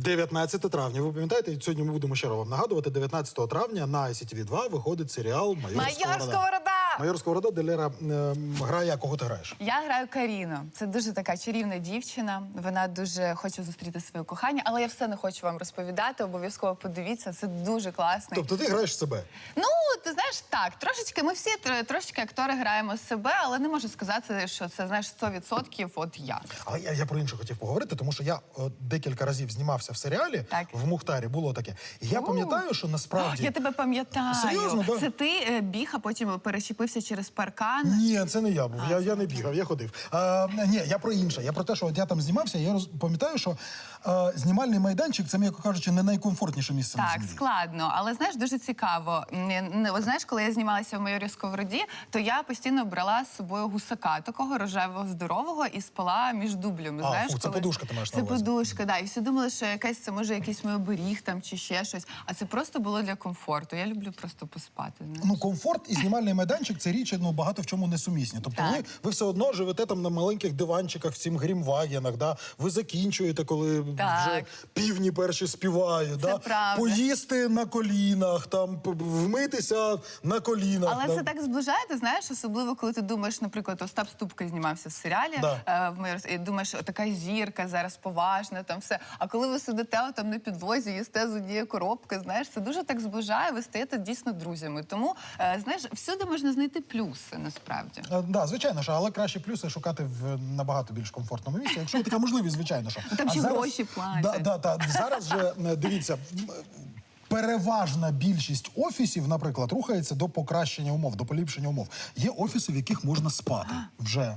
19 травня. Ви пам'ятаєте, сьогодні ми будемо ще раз вам нагадувати. 19 травня на ICTV 2 виходить серіал Майор, Сковорода. Майор Сковорода, де Лера е, грає, кого ти граєш? Я граю Каріну. Це дуже така чарівна дівчина. Вона дуже хоче зустріти своє кохання, але я все не хочу вам розповідати. Обов'язково подивіться. Це дуже класно. Тобто ти граєш себе. Ну, ти знаєш, так, трошечки ми всі трошечки актори граємо себе, але не можу сказати, що це знаєш 100% от я. Але я, я про інше хотів поговорити, тому що я декілька разів знімався в серіалі Так. в Мухтарі. Було таке. Я пам'ятаю, що насправді Я тебе пам'ятаю. Серйозно, да? Це ти е, біг, а потім перечепився через паркан. Ні, це не я був. Я, я не бігав, я ходив. А, ні, я про інше. Я про те, що от я там знімався. Я роз, пам'ятаю, що е, знімальний майданчик це, м'яко кажучи, не найкомфортніше місце на Так, землі. складно, але знаєш, дуже цікаво. От знаєш, коли я знімалася в майорі Сковороді, то я постійно брала з собою гусака, такого рожевого, здорового, і спала між дублями. А, знаєш, фу, це подушка ти маєш на Це увазі. подушка, да. І всі думали, що якась це може якийсь мій оберіг там чи ще щось. А це просто було для комфорту. Я люблю просто поспати. знаєш. Ну, комфорт і знімальний майданчик це річ ну, багато в чому не сумісні. Тобто, Так. ви, ви все одно живете там на маленьких диванчиках в цім грімвагенах, да? ви закінчуєте, коли Так. вже півні перші співають. Це да? правда. Поїсти на колінах, там вмитися на колінах. Але да? це так зближає, ти знаєш, особливо коли ти думаєш, наприклад, Остап Ступка знімався в серіалі. Да. е, в і думаєш, «О, така зірка зараз поважна, там все. А коли ви сидите там на підлозі, їсте з однієї коробки, знаєш, це дуже так зближає, ви стаєте дійсно друзями. Тому е, знаєш, всюди можна знайти плюси насправді. Е, Да, звичайно, що, але краще плюси шукати в набагато більш комфортному місці. Якщо є така можливість, звичайно, що Там А ще гроші платять. Да, да, та, зараз же е, дивіться. м, Переважна більшість офісів, наприклад, рухається до покращення умов, до поліпшення умов. Є офіси, в яких можна спати вже.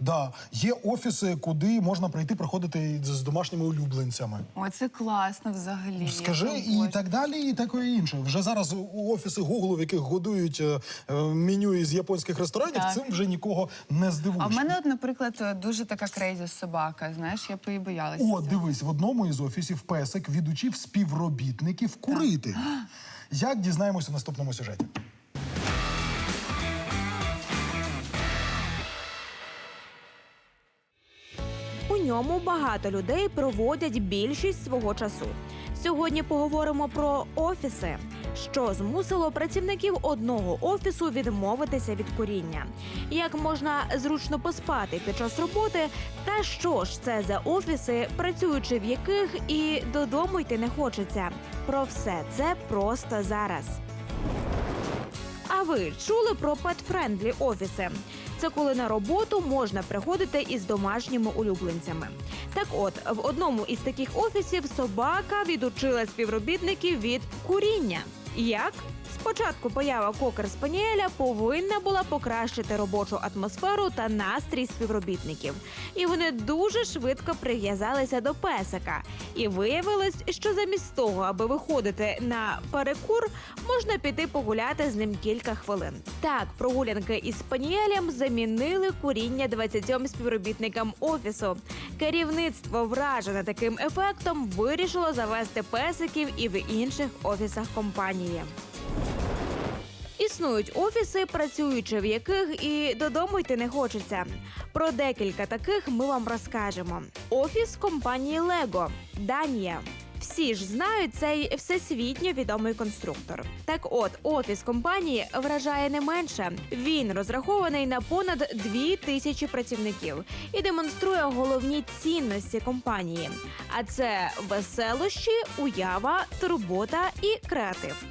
Да. Є офіси, куди можна прийти проходити з домашніми улюбленцями. Ой, це класно взагалі. Скажи Я і так далі, і таке інше. Вже зараз у офіси Google, в яких годують е, е, меню із японських ресторанів, Так. цим вже нікого не здивуєш. А в мене, от, наприклад, дуже така крейзі собака. Знаєш, я б і боялася. О, цього. дивись, в одному із офісів песик відучив співробітників курити. Як дізнаємося в наступному сюжеті? У ньому багато людей проводять більшість свого часу. Сьогодні поговоримо про офіси, що змусило працівників одного офісу відмовитися від куріння, як можна зручно поспати під час роботи, та що ж це за офіси, працюючи в яких і додому йти не хочеться. Про все це просто зараз. А ви чули про петфрендлі офіси? Це коли на роботу можна приходити із домашніми улюбленцями. Так от, в одному із таких офісів собака відучила співробітників від куріння. Як? Спочатку поява кокер спаніеля повинна була покращити робочу атмосферу та настрій співробітників. І вони дуже швидко прив'язалися до песика. І виявилось, що замість того, аби виходити на перекур, можна піти погуляти з ним кілька хвилин. Так, прогулянки із спаніелем замінили куріння 20 співробітникам офісу. Керівництво, вражене таким ефектом, вирішило завести песиків і в інших офісах компанії. Існують офіси, працюючи в яких і додому йти не хочеться. Про декілька таких ми вам розкажемо. Офіс компанії Лего, Данія. Всі ж знають цей всесвітньо відомий конструктор. Так от, офіс компанії вражає не менше. Він розрахований на понад дві тисячі працівників і демонструє головні цінності компанії. А це веселощі, уява, турбота і креатив.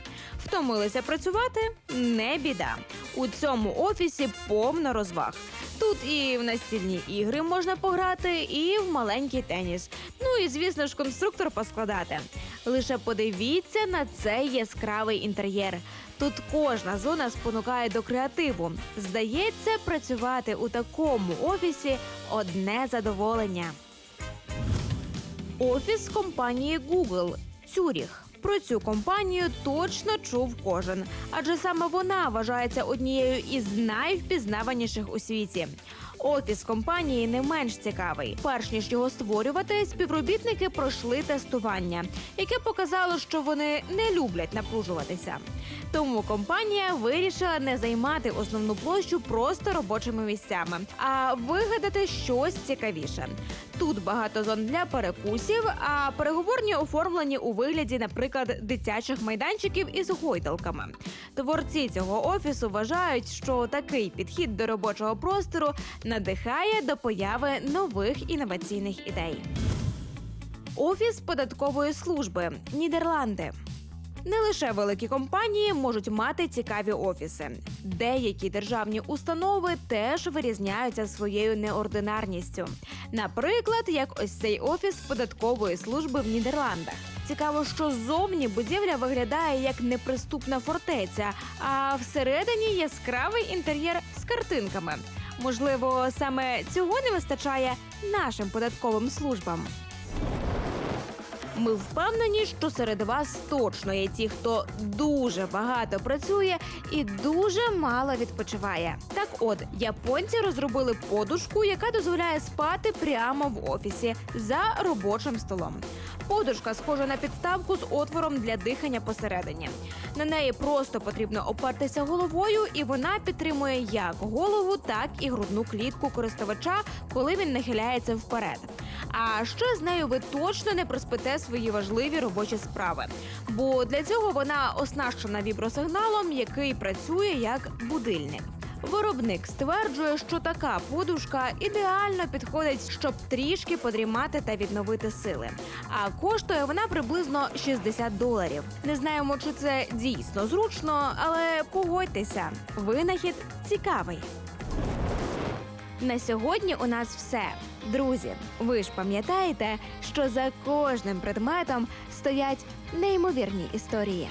Втомилися працювати? Не біда. У цьому офісі повно розваг. Тут і в настільні ігри можна пограти, і в маленький теніс. Ну і звісно ж, конструктор поскладати. Лише подивіться на цей яскравий інтер'єр. Тут кожна зона спонукає до креативу. Здається, працювати у такому офісі одне задоволення. Офіс компанії Google Цюріх. Про цю компанію точно чув кожен, адже саме вона вважається однією із найвпізнаваніших у світі. Офіс компанії не менш цікавий. Перш ніж його створювати, співробітники пройшли тестування, яке показало, що вони не люблять напружуватися. Тому компанія вирішила не займати основну площу просто робочими місцями, а вигадати щось цікавіше. Тут багато зон для перекусів, а переговорні оформлені у вигляді, наприклад, дитячих майданчиків із гойдалками. Творці цього офісу вважають, що такий підхід до робочого простору надихає до появи нових інноваційних ідей. Офіс податкової служби Нідерланди. Не лише великі компанії можуть мати цікаві офіси. Деякі державні установи теж вирізняються своєю неординарністю. Наприклад, як ось цей офіс податкової служби в Нідерландах. Цікаво, що ззовні будівля виглядає як неприступна фортеця, а всередині яскравий інтер'єр з картинками. Можливо, саме цього не вистачає нашим податковим службам. Ми впевнені, що серед вас точно є ті, хто дуже багато працює і дуже мало відпочиває. Так, от японці розробили подушку, яка дозволяє спати прямо в офісі за робочим столом. Подушка схожа на підставку з отвором для дихання посередині. На неї просто потрібно опертися головою, і вона підтримує як голову, так і грудну клітку користувача, коли він нахиляється вперед. А ще з нею ви точно не проспите свої важливі робочі справи, бо для цього вона оснащена вібросигналом, який працює як будильник. Виробник стверджує, що така подушка ідеально підходить, щоб трішки подрімати та відновити сили. А коштує вона приблизно 60 доларів. Не знаємо, чи це дійсно зручно, але погодьтеся, винахід цікавий. На сьогодні у нас все. Друзі, ви ж пам'ятаєте, що за кожним предметом стоять неймовірні історії.